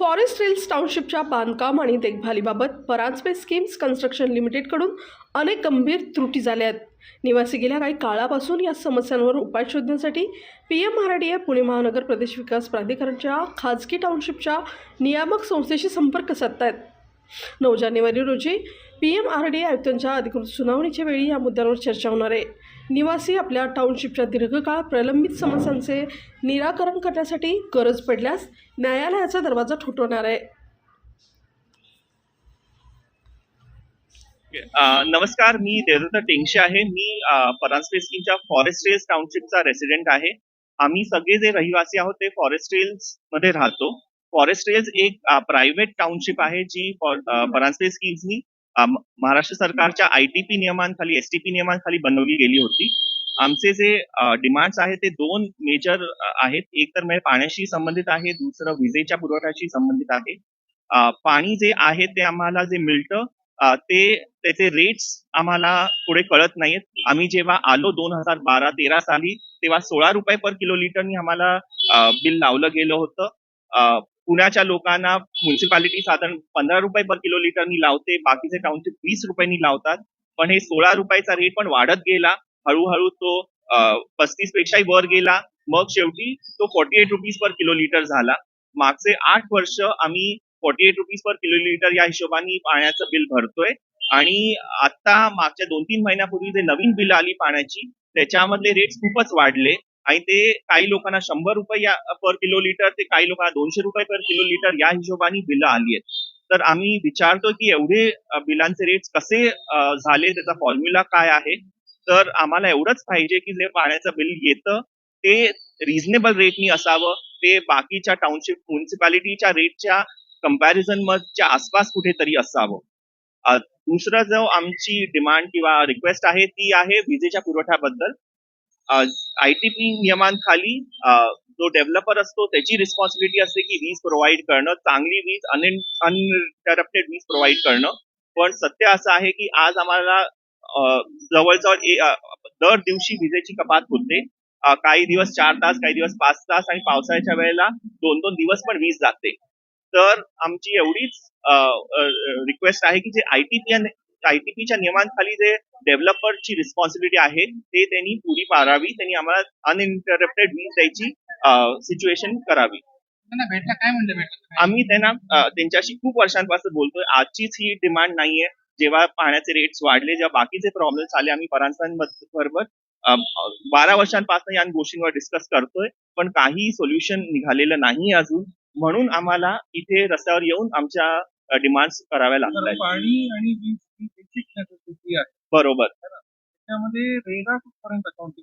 Forest hills टाउनशिपच्या बांधकाम आणि देखभालीबाबत परांजपे स्कीम्स कन्स्ट्रक्शन लिमिटेडकडून अनेक गंभीर त्रुटी झाल्या आहेत. निवासी गेल्या काही काळापासून या समस्यांवर उपाय शोधण्यासाठी P M R D A Pune महानगर प्रदेश विकास प्राधिकरणच्या खाजगी टाउनशिपच्या नियामक संस्थेशी संपर्क साधतायत. नऊ जानेवारी रोजी पी एम आर डी आयुक्तांच्या अधिकृत सुनावणीच्या वेळी या मुद्द्यांवर चर्चा होणार आहे. निवासी आपल्या टाउनशिपच्या दीर्घकाळ प्रलंबित समस्यांचे निराकरण करण्यासाठी गरज पडल्यास न्यायालयाचा दरवाजा ठोठवणार आहे. नमस्कार मी देवदत्त टेंगशे आहे. मी परांजपे स्कीमच्या फॉरेस्ट रेल्स टाउनशिपचा रेसिडेंट आहे. आम्ही सगळे जे रहिवासी आहोत ते फॉरेस्ट रेल्समध्ये राहतो. फॉरेस्ट रेल्स एक प्रायव्हेट टाउनशिप आहे जी फॉर- परांजपे स्कीम्सनी महाराष्ट्र सरकारच्या महाराष्ट्र सरकारच्या आयटीपी नियमांखाली एसटीपी नियमांखाली बनवली गेली होती. आमचे जे डिमांड्स आहेत ते दोन मेजर आहेत. एक तर म्हणजे पाण्याशी संबंधित आहे दुसरं विजेच्या पुरवठ्याशी संबंधित आहे. पाणी जे आहे ते आम्हाला जे मिळतं ते त्याचे रेट्स आम्हाला पुढे कळत नाहीत आम्ही जेव्हा आलो दोन हजार बारा तेरा साली तेव्हा सोळा रुपये पर किलो लिटरनी आम्हाला बिल लावलं गेलं होतं. पुण्याच्या लोकांना म्युन्सिपालिटी साधारण पंधरा रुपये पर किलो लिटरनी लावते बाकीचे टाउनशिप वीस रुपयांनी लावतात. पण हे सोळा रुपयाचा रेट पण वाढत गेला. हळूहळू तो पस्तीस पेक्षाही वर गेला. मग शेवटी तो forty eight rupees per kilolitre झाला. मागचे आठ वर्ष आम्ही forty eight rupees per kilolitre या हिशोबाने पाण्याचं बिल भरतोय. आणि आता मागच्या दोन तीन महिन्यापूर्वी जे नवीन बिल आली पाण्याची त्याच्यामधले रेट्स खूपच वाढले. आणि ते काही लोकांना शंभर रुपये पर किलो लिटर ते काही लोकांना दोनशे रुपये पर किलो लिटर या हिशोबाने बिलं आली आहेत. तर आम्ही विचारतो की एवढे बिलांचे रेट कसे झाले त्याचा फॉर्म्युला काय आहे? तर आम्हाला एवढंच पाहिजे की जे पाण्याचं बिल येतं ते रिझनेबल रेटनी असावं. ते बाकीच्या टाउनशिप म्युन्सिपालिटीच्या रेटच्या कंपॅरिझन मधच्या आसपास कुठेतरी असावं. दुसरं जो आमची डिमांड किंवा रिक्वेस्ट आहे ती आहे विजेच्या पुरवठ्याबद्दल. आयटीपी नियमांखाली जो डेव्हलपर असतो त्याची रिस्पॉन्सिबिलिटी असते की वीज प्रोव्हाइड करणं चांगली वीज अनइंटरप्टेड वीज प्रोव्हाइड करणं. पण सत्य असं आहे की आज आम्हाला जवळजवळ दर दिवशी विजेची कपात होते. काही दिवस चार तास काही दिवस पाच तास आणि पावसाळ्याच्या वेळेला दोन दोन दिवस पण वीज जाते. तर आमची एवढीच रिक्वेस्ट आहे की जे आयटीपी आयटीपीच्या नियमांखाली जे डेव्हलपरची रिस्पॉन्सिबिलिटी आहे ते त्यांनी पुरी पाडावी त्यांनी आम्हाला अनइंटरप्टेड वीज द्यायची सिच्युएशन करावी. भेटला काय म्हणले आम्ही त्यांना त्यांच्याशी खूप वर्षांपासून बोलतोय. आजचीच ही डिमांड नाहीये. जेव्हा पाण्याचे रेट्स वाढले जेव्हा बाकीचे प्रॉब्लेम्स आले आम्ही बरोबर बारा वर्षांपासून या गोष्टींवर डिस्कस करतोय. पण काही सोल्युशन निघालेलं नाही अजून. म्हणून आम्हाला इथे रस्त्यावर येऊन आमच्या डिमांड्स कराव्या लागतात पाणी आणि आहे. बरोबर. रेरा कुठपर्यंत अकाउंट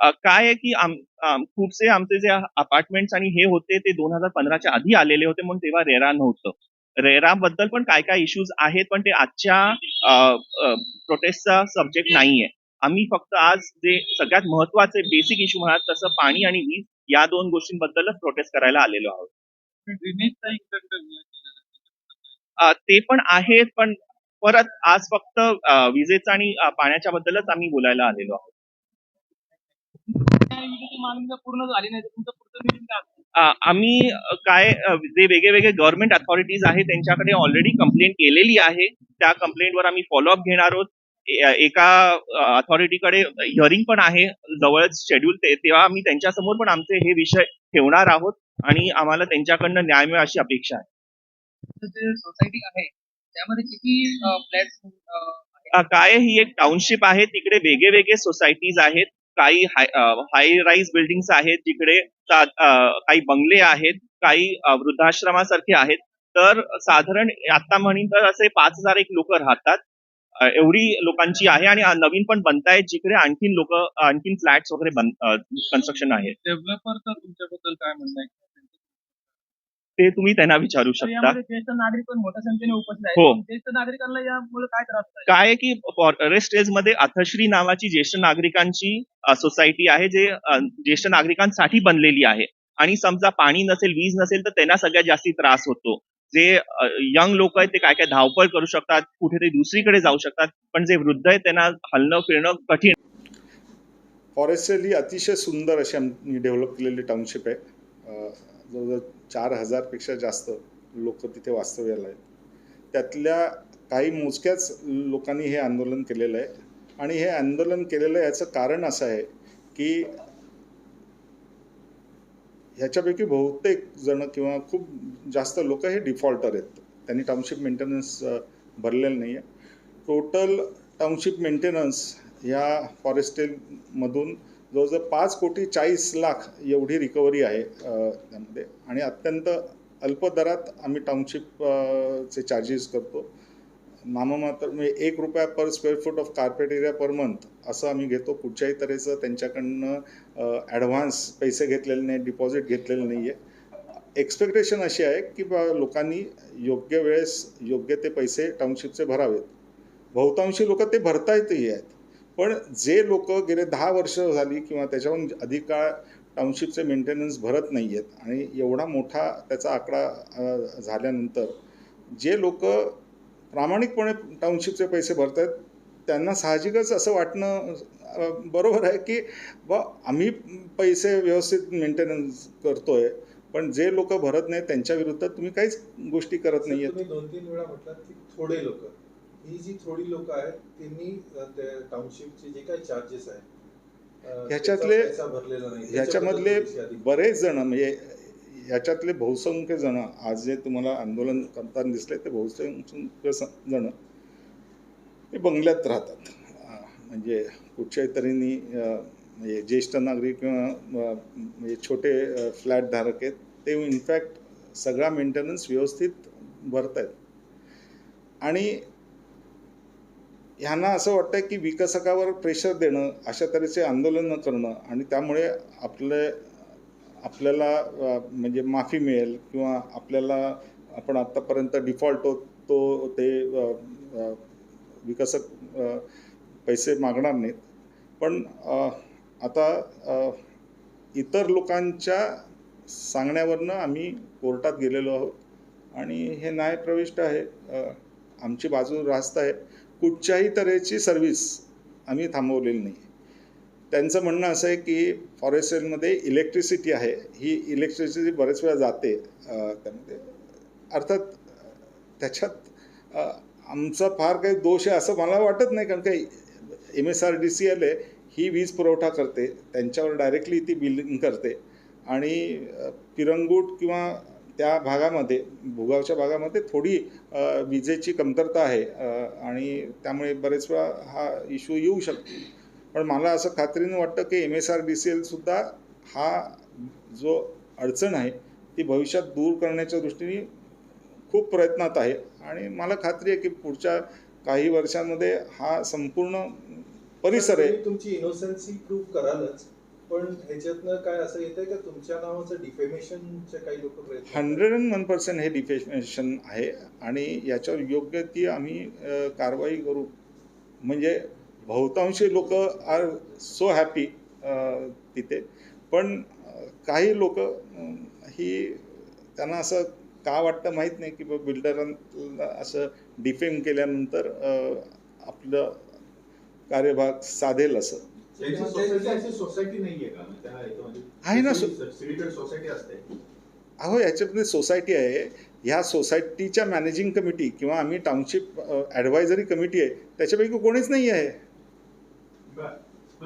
अ, काय आहे की खूपसे आमचे जे अपार्टमेंट्स आणि हे होते ते दोन हजार पंधराच्या आधी आलेले होते म्हणून तेव्हा रेरा नव्हतं. रेरा बद्दल पण काय काय इश्यूज आहेत पण ते आजच्या प्रोटेस्टचा सब्जेक्ट नाहीये. आम्ही फक्त आज जे सगळ्यात महत्त्वाचे बेसिक इश्यू म्हणतात तसं पाणी आणि वीज या दोन गोष्टींबद्दलच प्रोटेस्ट करायला आलेलो आहोत. ते पण आहेत पण परत आज फक्त विजेचं आणि पाण्याच्या बद्दलच आम्ही बोलायला आलेलो आहोत. पूर्ण झाली नाही? अ, आम्ही काय जे वेगळे वेगळे गव्हर्नमेंट अथॉरिटीज आहेत त्यांच्याकडे ऑलरेडी कंप्लेंट केलेली आहे. त्या कंप्लेंटवर आम्ही फॉलोअप घेणार आहोत. एका अथॉरिटीकडे हिअरिंग पण आहे जवळच शेड्यूल तेव्हा आम्ही त्यांच्यासमोर पण आमचे हे विषय ठेवणार आहोत आणि आम्हाला त्यांच्याकडनं न्याय मिळेल अशी अपेक्षा आहे. सोसायटी आहे त्यामध्ये किती फ्लॅट काय ही एक टाउनशिप आहे तिकडे वेगळे वेगळे सोसायटीज आहेत काही हाय राईज बिल्डिंग्स आहेत जिकडे काही बंगले आहेत काही वृद्धाश्रमासारखे आहेत. तर साधारण आता म्हणीन तर असे पाच हजार एक लोक राहतात. एवढी लोकांची आहे आणि नवीन पण बनतायत जिकडे आणखीन लोक आणखीन फ्लॅट्स वगैरे बन कन्स्ट्रक्शन आहे डेव्हलपरचं तुमच्याबद्दल काय म्हणणं आहे? ते तुम्ही त्यांना विचारू शकता. ज्येष्ठ नागरिक पण मोठ्या संख्येने उपस्थित हो. ज्येष्ठ नागरिकांना यामुळे काय त्रास होत आहे? काय आहे की फॉरेस्ट रेंजमध्ये अथश्री नावाची ज्येष्ठ नागरिकांची सोसायटी आहे जे अ, ज्येष्ठ नागरिकांसाठी बनलेली आहे. आणि समजा पाणी नसेल वीज नसेल तर त्यांना सगळ्यात जास्ती त्रास होतो. जे यंग लोक आहेत ते काय काय धावपळ करू शकतात कुठेतरी दुसरीकडे जाऊ शकतात पण जे वृद्ध आहेत त्यांना हलणं फिरणं कठीण. फॉरेस्ट ही अतिशय सुंदर अशी आम्ही डेव्हलप केलेली टाउनशिप आहे. अ, जवळजवळ चार हजारपेक्षा जास्त लोक तिथे वास्तव्याला आहेत. त्यातल्या काही मोजक्याच लोकांनी हे आंदोलन केलेलं आहे. आणि हे आंदोलन केलेलं याचं कारण असं आहे की ह्याच्यापैकी बहुतेक जण किंवा खूप जास्त लोक हे डिफॉल्टर आहेत. त्यांनी टाउनशिप मेंटेनन्स भरलेलं नाही आहे टोटल टाउनशिप मेंटेनन्स ह्या फॉरेस्टेलमधून जवळजवळ पाच कोटी चाळीस लाख एवढी रिकव्हरी आहे त्यामध्ये. आणि अत्यंत अल्प दरात आम्ही टाउनशिपचे चार्जेस करतो. नाममात्र म्हणजे एक रुपया per square foot of carpet area per month असं आम्ही घेतो. कुठच्याही तऱ्हेचं त्यांच्याकडनं ॲडव्हान्स पैसे घेतलेले नाही डिपॉझिट घेतलेलं नाही आहे एक्सपेक्टेशन अशी आहे की बा लोकांनी योग्य वेळेस योग्य ते पैसे टाउनशिपचे भरावेत. बहुतांशी लोक ते भरता येतही आहेत. पण जे लोक गेले दहा वर्ष झाली किंवा त्याच्याहून अधिक काळ टाउनशिपचे मेंटेनन्स भरत नाही आहेत आणि एवढा मोठा त्याचा आकडा झाल्यानंतर जे लोक प्रामाणिकपणे टाउनशिपचे पैसे भरत आहेत त्यांना साहजिकच असं वाटणं बरोबर आहे की बा आम्ही पैसे व्यवस्थित मेंटेनन्स करतोय पण जे लोक भरत नाहीत त्यांच्या विरुद्ध तुम्ही काहीच गोष्टी करत नाही तुम्ही दोन तीन वेळा म्हटलात की थोडे लोक. ही जी थोडी लोक आहेत त्यांनी ते टाउनशिपचे जे काही चार्जेस आहेत ह्याच्यातले- ह्याच्यामधले बरेच जण म्हणजे ह्याच्यातले बहुसंख्य जण आज जे तुम्हाला आंदोलन करताना दिसले ते बहुसंख्य जण हे बंगल्यात राहतात. म्हणजे कुठच्याही तऱ्हेने म्हणजे ज्येष्ठ नागरिक किंवा म्हणजे छोटे फ्लॅट धारक आहेत ते इनफॅक्ट सगळा मेंटेनन्स व्यवस्थित भरत आहेत आणि ह्यांना असं वाटतं की विकसकावर प्रेशर देणं अशा तऱ्हेचे आंदोलनं करणं आणि त्यामुळे आपले आपल्याला म्हणजे माफी मिळेल किंवा आपल्याला आपण आत्तापर्यंत डिफॉल्ट होतो ते विकसक पैसे मागणार नाहीत. पण आता इतर लोकांच्या सांगण्यावरनं आम्ही कोर्टात गेलेलो आहोत आणि हे न्यायप्रविष्ट आहे. आमची बाजू रास्त आहे. कुठच्याही तऱ्हेची सर्व्हिस आम्ही थांबवलेली नाही. त्यांचं म्हणणं असं आहे की फॉरेस्ट सेलमध्ये इलेक्ट्रिसिटी आहे. ही इलेक्ट्रिसिटी बरेच वेळा जाते. त्यामध्ये अर्थात त्याच्यात आमचा फार काही दोष आहे असं मला वाटत नाही. कारण काही M S R D C L आहे ही वीज पुरवठा करते. त्यांच्यावर डायरेक्टली ती बिलिंग करते. आणि पिरंगूट किंवा त्या भागामध्ये भूगावच्या भागामध्ये थोडी विजेची कमतरता आहे आणि त्यामुळे बरेच वेळा हा इश्यू येऊ शकतो. पण मला असं खात्रीनं वाटतं की M S R D C एलसुद्धा हा जो अडचण आहे ती भविष्यात दूर करण्याच्या दृष्टीने खूप प्रयत्नात आहे. आणि मला खात्री आहे की पुढच्या काही वर्षांमध्ये हा संपूर्ण परिसर आहे. तुमची इनोसन्सी प्रूव्ह करालच. पण ह्याच्यातनं काय असं येतंय का तुमच्या नावाचं डिफेमेशनचे काही लोक प्रयत्न हंड्रेड अँड वन पर्सेंट हे डिफेमेशन आहे आणि याच्यावर योग्य ती आम्ही कारवाई करू. म्हणजे बहुतांशी लोक आर सो हॅपी तिथे. पण काही लोक ही त्यांना असं का वाटतं माहीत नाही की बा बिल्डरांना असं डिफेम केल्यानंतर आपलं कार्यभाग साधेल असं. सोसायटी नाहीये का आहे ना, सोसायटी असते अहो याच्यामध्ये सोसायटी आहे ह्या सोसायटीच्या मॅनेजिंग कमिटी किंवा आम्ही टाउनशिप ॲडवायझरी कमिटी आहे. त्याच्यापैकी कोणीच नाही आहे.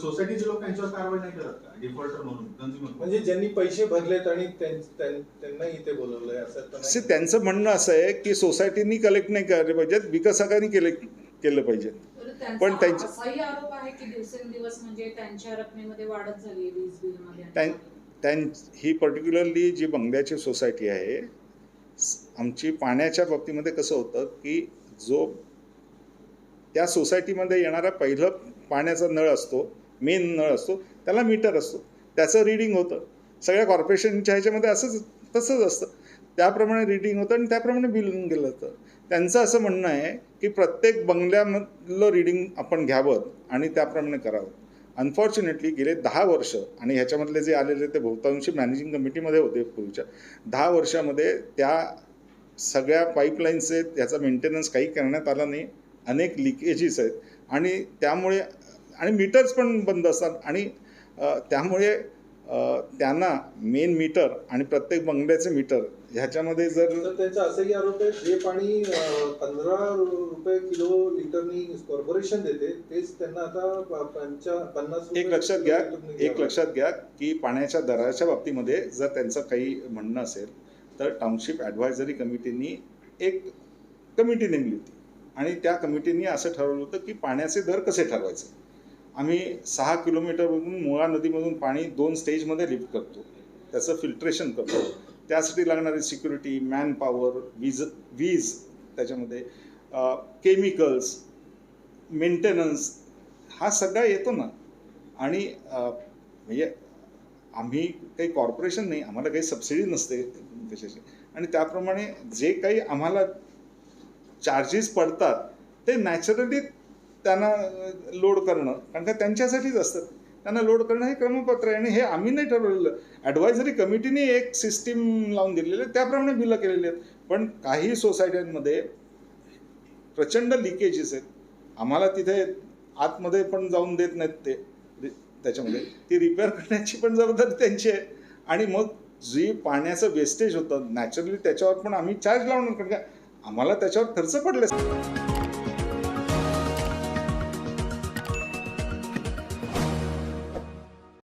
सोसायटीचे लोक त्यांच्यावर कारवाई नाही करत डिफॉल्टर म्हणून म्हणजे ज्यांनी पैसे भरलेत आणि त्यां- त्यां- त्यांना इथे बोलवलंय असं. त्यांचं म्हणणं असं आहे की सोसायटीनी कलेक्ट नाही केले पाहिजेत विकसकांनी केले केलं पाहिजे पण त्यांचा त्यांची- असाही आरोप आहे की दिवसेंदिवस म्हणजे त्यांच्या रकमेमध्ये वाढत झाली आहे वीज बिलमध्ये. त्यां त्यां ही पर्टिक्युलरली जी बंगल्याची सोसायटी आहे स- आमची पाण्याच्या बाबतीमध्ये कसं होतं की जो त्या सोसायटीमध्ये येणारा पहिलं पाण्याचा नळ असतो मेन नळ असतो त्याला मीटर असतो. त्याचं रिडिंग होतं. सगळ्या कॉर्पोरेशनच्या ह्याच्यामध्ये असंच तसंच असतं. त्याप्रमाणे रिडिंग होतं आणि त्याप्रमाणे बिलिंग केलं जातं. त्यांचं असं म्हणणं आहे की प्रत्येक बंगल्यामधलं रिडिंग आपण घ्यावं आणि त्याप्रमाणे करावं. अनफॉर्च्युनेटली गेले दहा वर्ष आणि ह्याच्यामधले जे आलेले ते बहुतांशी मॅनेजिंग कमिटीमध्ये होते पूर्वीच्या. दहा वर्षामध्ये त्या सगळ्या पाईपलाईन्सचे त्याचा मेंटेनन्स काही करण्यात आला नाही. अनेक लिकेजेस आहेत. आणि त्यामुळे आणि मीटर्स पण बंद असतात. आणि त्यामुळे त्यांना मेन मीटर आणि प्रत्येक बंगल्याचे मीटर ह्याच्यामध्ये जर त्यांचा असंही आरोप आहे जे पाणी पंधरा रुपये किलो लिटरनी कॉर्पोरेशन देते तेच त्यांना आता पंचा पन्नास एक लक्षात घ्या एक. लक्षात घ्या की पाण्याच्या दराच्या बाबतीमध्ये जर त्यांचं काही म्हणणं असेल तर टाउनशिप ॲडव्हायझरी कमिटीनी एक कमिटी नेमली होती आणि त्या कमिटीनी असं ठरवलं होतं की पाण्याचे दर कसे ठरवायचे आम्ही सहा किलोमीटरमधून मुळा नदीमधून पाणी दोन स्टेजमध्ये लिफ्ट करतो. त्याचं फिल्ट्रेशन करतो. त्यासाठी लागणारी सिक्युरिटी मॅनपॉवर वीज वीज त्याच्यामध्ये केमिकल्स मेंटेनन्स हा सगळा येतो ना. आणि म्हणजे आम्ही काही कॉर्पोरेशन नाही आम्हाला काही सबसिडी नसते त्याच्याशी. आणि त्याप्रमाणे जे काही आम्हाला चार्जेस पडतात ते नॅचरली त्यांना लोड करणं. कारण का त्यांच्यासाठीच असतात त्यांना लोड करणं हे क्रमपत्र आहे आणि हे आम्ही नाही ठरवलेलं. ॲडवायझरी कमिटीने एक सिस्टीम लावून दिलेली आहे त्याप्रमाणे बिलं केलेली आहेत. पण काही सोसायट्यांमध्ये प्रचंड लिकेजेस आहेत. आम्हाला तिथे आतमध्ये पण जाऊन देत नाहीत ते. त्याच्यामध्ये. ती रिपेअर करण्याची पण जबाबदारी त्यांची आहे. आणि मग जी पाण्याचं वेस्टेज होतं नॅचरली त्याच्यावर पण आम्ही चार्ज लावणार. कारण का आम्हाला त्याच्यावर खर्च पडले